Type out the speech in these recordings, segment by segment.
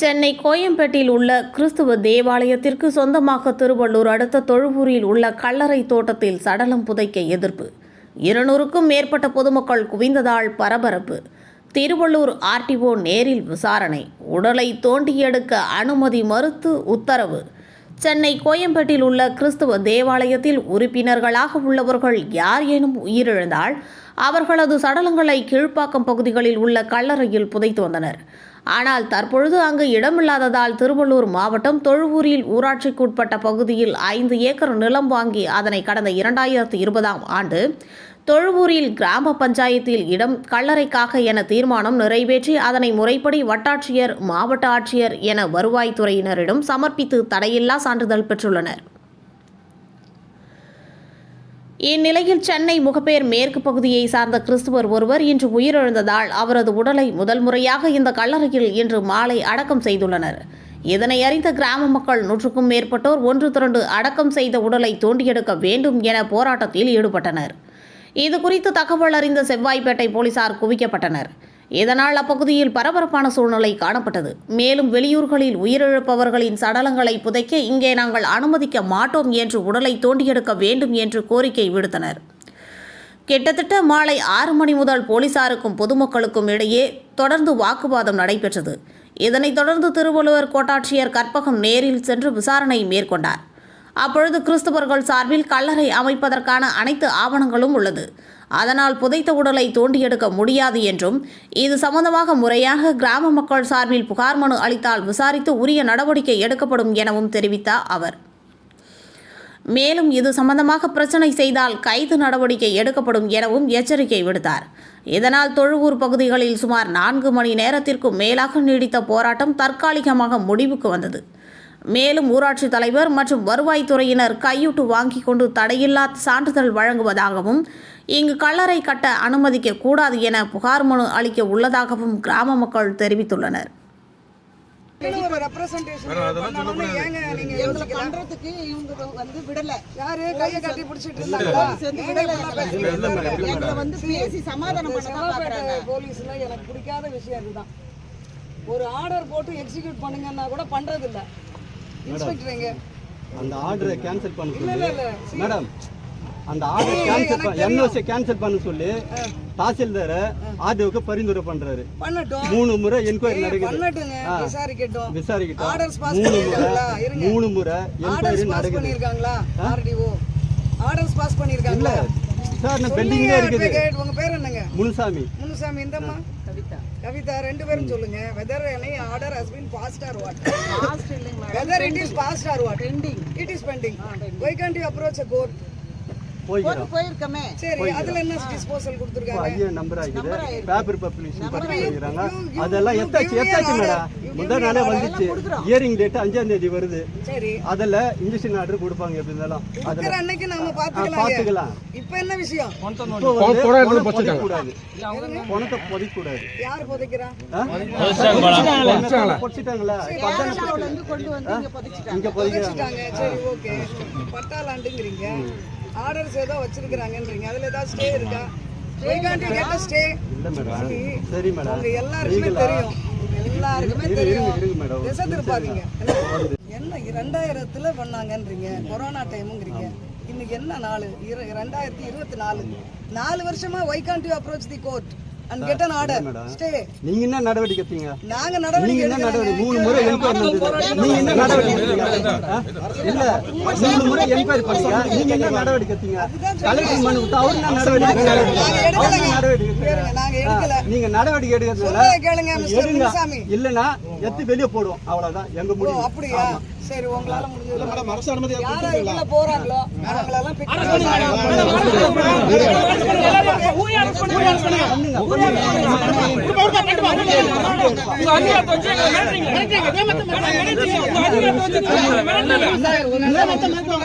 சென்னை கோயம்பேட்டில் உள்ள கிறிஸ்துவ தேவாலயத்திற்கு சொந்தமாக திருவள்ளூர் அடுத்த தொழுவூரில் உள்ள கல்லறை தோட்டத்தில் சடலம் புதைக்க எதிர்ப்பு. இருநூறுக்கும் மேற்பட்ட பொதுமக்கள் குவிந்ததால் பரபரப்பு. திருவள்ளூர் ஆர்டிஓ நேரில் விசாரணை. உடலை தோண்டி எடுக்க அனுமதி மறுத்து உத்தரவு. சென்னை கோயம்பேட்டில் உள்ள கிறிஸ்துவ தேவாலயத்தில் உறுப்பினர்களாக உள்ளவர்கள் யார் எனும் உயிரிழந்தால் அவர்களது சடலங்களை கீழ்ப்பாக்கம் பகுதிகளில் உள்ள கல்லறையில் புதைத்து வந்தனர். ஆனால் தற்பொழுது அங்கு இடமில்லாததால் திருவள்ளூர் மாவட்டம் தொழுவூரில் ஊராட்சிக்குட்பட்ட பகுதியில் ஐந்து ஏக்கர் நிலம் வாங்கி அதனை கடந்த இரண்டாயிரத்து இருபதாம் ஆண்டு தொழுவூரில் கிராம பஞ்சாயத்தில் இடம் கல்லறைக்காக என தீர்மானம் நிறைவேற்றி அதனை முறைப்படி வட்டாட்சியர் மாவட்ட ஆட்சியர் என வருவாய்த்துறையினரிடம் சமர்ப்பித்து தடையில்லா சான்றிதழ் பெற்றுள்ளனர். இந்நிலையில் சென்னை முகப்பேர் மேற்கு பகுதியை சார்ந்த கிறிஸ்துவர் ஒருவர் இன்று உயிரிழந்ததால் அவரது உடலை முதல் முறையாக இந்த கல்லறையில் இன்று மாலை அடக்கம் செய்துள்ளனர். இதனை அறிந்த கிராம மக்கள் நூற்றுக்கும் மேற்பட்டோர் ஒன்று திரண்டு அடக்கம் செய்த உடலை தோண்டியெடுக்க வேண்டும் என போராட்டத்தில் ஈடுபட்டனர். இது குறித்து தகவல் அறிந்த செவ்வாய்ப்பேட்டை போலீசார் குவிக்கப்பட்டனர். இதனால் அப்பகுதியில் பரபரப்பான சூழ்நிலை காணப்பட்டது. மேலும் வெளியூர்களில் உயிரிழப்பவர்களின் சடலங்களை புதைக்க இங்கே நாங்கள் அனுமதிக்க மாட்டோம் என்று உடலை தோண்டியெடுக்க வேண்டும் என்று கோரிக்கை விடுத்தனர். கிட்டத்தட்ட மாலை ஆறு மணி முதல் போலீசாருக்கும் பொதுமக்களுக்கும் இடையே தொடர்ந்து வாக்குவாதம் நடைபெற்றது. இதனைத் தொடர்ந்து திருவள்ளுவர் கோட்டாட்சியர் கற்பகம் நேரில் சென்று விசாரணை மேற்கொண்டார். அப்பொழுது கிறிஸ்தவர்கள் சார்பில் கல்லறை அமைப்பதற்கான அனைத்து ஆவணங்களும் உள்ளது. அதனால் புதைத்த உடலை தோண்டி எடுக்க முடியாது என்றும் இது சம்பந்தமாக முறையாக கிராம மக்கள் சார்பில் புகார் மனு அளித்தால் விசாரித்து உரிய நடவடிக்கை எடுக்கப்படும் எனவும் தெரிவித்தார் அவர். மேலும் இது சம்பந்தமாக பிரச்சனை செய்தால் கைது நடவடிக்கை எடுக்கப்படும் எனவும் எச்சரிக்கை விடுத்தார். இதனால் தொழுவூர் பகுதிகளில் சுமார் நான்கு மணி நேரத்திற்கும் மேலாக நீடித்த போராட்டம் தற்காலிகமாக முடிவுக்கு வந்தது. மேலும் ஊராட்சி தலைவர் மற்றும் வருவாய்த்துறையினர் கையூட்டு வாங்கிக் கொண்டு தடையில்லா சான்றிதழ் வழங்குவதாகவும் இங்கு கல்லறை கட்ட அனுமதிக்க கூடாது என புகார் மனு அளிக்க உள்ளதாகவும் கிராம மக்கள் தெரிவித்துள்ளனர். ஒரு ஆர்டர் போட்டு எக்ஸிக்யூட் பண்ணுங்கன்னா கூட பண்றது இல்ல இன்ஸ்பெக்டர் எங்க? அந்த ஆர்டரை கேன்சல் பண்ண சொல்லி. மேடம் அந்த ஆர்டர் கேன்சல் பண்ண என்ஓசி கேன்சல் பண்ண சொல்லி. தாசில்தார ஆர்டிஓக்கு பரிந்துரை பண்றாரு. பண்ணட்டும். மூணு முறை என்கொயரி நடக்குது. விசாரிக்கட்டும். விசாரிக்கிட்டோம். ஆர்டர்ஸ் பாஸ் மூணு முறை என்கொயரி நடக்குது. ஆர்டிஓ ஆர்டர்ஸ் பாஸ் பண்ணிருக்காங்களா? விசாரணை சொல்லுங்க பெண்டிங்ல இருக்குது. உங்க பேர் என்னங்க? முனுசாமி. முனுசாமி இந்தம்மா. கவிதா ரெண்டு பேரும் சொல்லுங்க. Whether any order has been passed or what last இல்லைங்க whether it is passed or what pending it is pending why can't you approach a court போய்க்கிறோம். போயிருக்கமே. சரி அதுல என்ன டிஸ்போசல் கொடுத்துருக்காங்க? ஐயா நம்பர் ஆயிருக்கு. பேப்பர் பப்ளிஷன் அதெல்லாம் எத்தாச்சு எத்தாச்சு மேடம் முதல் நாளே. வந்துச்சு. இயரிங் டேட் அஞ்சாம் தேதி வருது. சரி. அதில் இன்ஜெக்ஷன் ஆர்டர் கொடுப்பாங்க எப்படி இருந்தாலும். அதில் அன்னைக்கு நாம பார்த்துக்கலாம் இப்ப என்ன விஷயம். பணத்தை புதைக்கக்கூடாது. யார் புதைக்கிறா? புதைச்சிட்டாங்களா? இங்க புதைக்கிறாங்க. சரி ஓகே. ஆர்டர்ஸ் ஏதோ வச்சிருக்கிறாங்கன்றீங்க. அதுல ஏதாவது ஸ்டே இருக்கா? ஸ்டே. சரி. மேடம். உங்க எல்லாருக்குமே? தெரியும். எல்லாருக்குமே தெரியும். திசை திருப்பாதீங்க என்ன? ரெண்டாயிரத்துல பண்ணாங்கன்றீங்க. கொரோனா டைமுங்கிறீங்க இன்னைக்கு என்ன நாள்? இரு ரெண்டாயிரத்தி இருபத்தி நாலு. நாலு வருஷமா why can't you approach the court and get an order. Stay. நீங்க என்ன நடவடிக்கை எடுத்தீங்க? நாங்க நடவடிக்கை என்ன நடவடிக்கை. மூணு முறை என்கொயரி நீங்க என்ன நடவடிக்கை? இல்ல மூணு முறை என்கொயரி பண்ணீங்க. நீங்க என்ன நடவடிக்கை எடுத்தீங்க? கலெக்டர் மனு விட்டு அவர் என்ன நடவடிக்கை அவர். என்ன நடவடிக்கை? நாங்க எடுக்கல. நீங்க நடவடிக்கை எடுக்கிறதுனால சொல்றதை கேளுங்க மிஸ்டர் இல்லனா எத்தி வெளிய போடுவோம். அவ்வளவுதான். எங்க முடியும் அப்படியா? சரி உங்களால முடிஞ்சது யாரா போறாங்களோ அவங்களெல்லாம்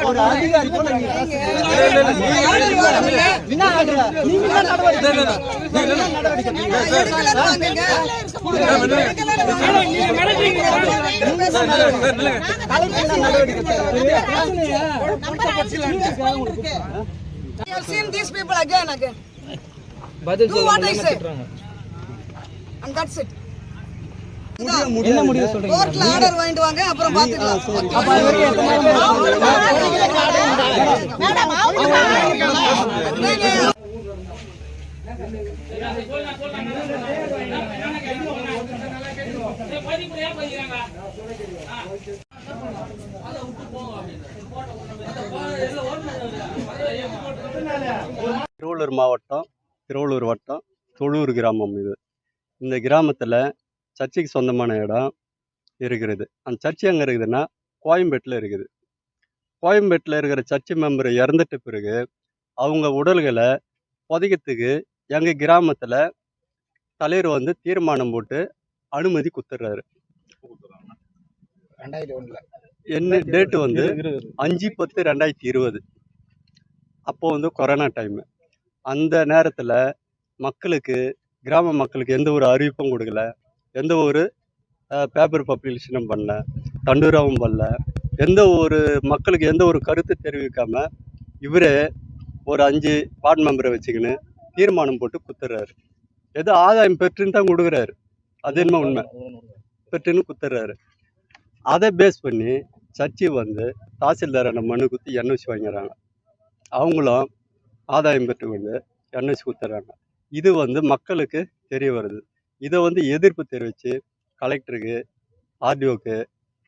ஒரு அதிகாரி போல நீங்க என்ன ஆகுற? நீங்க என்ன நடவடிக்கை I have seen these people again, again. Do what I say. And that's it. என்ன முடிவு சொல்றீங்க கோர்ட்ல ஆர்டர் வாங்கிட்டு வாங்க அப்புறம் பாத்துக்கலாம் அப்ப அது வரைக்கும் எத்தனை நாள் திருவள்ளூர் மாவட்டம் திருவள்ளூர் வட்டம் தொழூர் கிராமம் இது. இந்த கிராமத்தில் சர்ச்சுக்கு சொந்தமான இடம் இருக்கிறது. அந்த சர்ச்சு எங்கே இருக்குதுன்னா கோயம்பேட்டில் இருக்குது. கோயம்பேட்டில் இருக்கிற சர்ச்சு மெம்பர் இறந்துட்ட பிறகு அவங்க உடல்களை புதைக்கிறதுக்கு எங்கள் கிராமத்தில் தலைவர் வந்து தீர்மானம் போட்டு அனுமதி கொடுத்துட்றாரு என்ன டேட்டு வந்து அஞ்சு பத்து ரெண்டாயிரத்தி இருபது. அப்போ வந்து கொரோனா டைமு அந்த நேரத்தில் மக்களுக்கு கிராம மக்களுக்கு எந்த ஒரு அறிவிப்பும் கொடுக்கல. எந்த ஒரு பேப்பர் பப்ளிஷனும் பண்ணல. தண்டூராவும் பண்ணல. எந்த ஒரு மக்களுக்கு எந்த ஒரு கருத்து தெரிவிக்காம இவரே ஒரு அஞ்சு வார்டு மெம்பரை வச்சுக்கின்னு தீர்மானம் போட்டு குத்துறாரு. ஏதோ ஆதாயம் பெற்றுன்னு தான் கொடுக்குறாரு. அது என்ன உண்மை. பெற்றுன்னு குத்துறாரு. அதை பேஸ் பண்ணி சர்ச்சி வந்து தாசில்தாரான மனு குத்தி என்ஓசி வாங்கிறாங்க அவங்களும் ஆதாயம் பெற்றுக்கொண்டு என்எஸ் கொடுத்துட்றாங்க இது வந்து மக்களுக்கு தெரிய வருது. இதை வந்து எதிர்ப்பு தெரிவித்து கலெக்டருக்கு ஆர்டிஓக்கு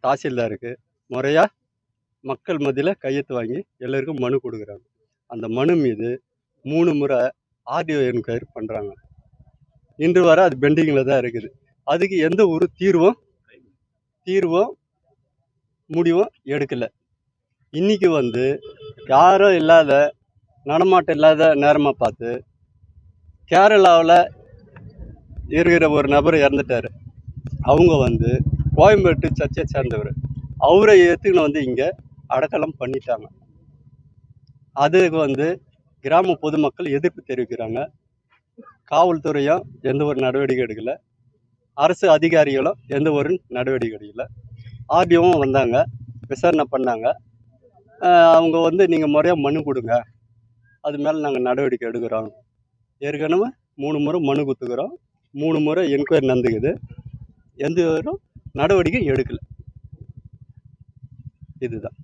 தாசில்தாருக்கு முறையாக மக்கள் மத்தியில் கையெழுத்து வாங்கி எல்லோருக்கும் மனு கொடுக்குறாங்க. அந்த மனு மீது மூணு முறை ஆர்டிஓ என்கொயரி பண்ணுறாங்க இன்று வரை அது பெண்டிங்கில் தான் இருக்குது. அதுக்கு எந்த ஒரு தீர்வும் தீர்வும் முடிவும் எடுக்கலை. இன்றைக்கி வந்து யாரும் இல்லாத நடமாட்டம் இல்லாத நேரமாக பார்த்து கேரளாவில் இருக்கிற ஒரு நபர் இறந்துட்டார். அவங்க வந்து கோயம்பேட்டு சர்ச்சை சேர்ந்தவர். அவரை ஏற்றுக்கின்னு வந்து இங்கே அடக்கலம் பண்ணிட்டாங்க. அதுக்கு வந்து கிராம பொதுமக்கள் எதிர்ப்பு தெரிவிக்கிறாங்க. காவல்துறையும் எந்த ஒரு நடவடிக்கை எடுக்கலை. அரசு அதிகாரிகளும் எந்த ஒரு நடவடிக்கை எடுக்கலை. ஆர்டிஓவும் வந்தாங்க. விசாரணை பண்ணாங்க. அவங்க வந்து நீங்கள் முறையாக மனு கொடுங்க. அது மேலே நாங்கள் நடவடிக்கை எடுக்கிறோம். ஏற்கனவே மூணு முறை மனு கொடுத்துக்கிறோம் மூணு முறை என்கொயரி நடந்துக்குது. எந்த ஒரு நடவடிக்கை எடுக்கலை. இதுதான்.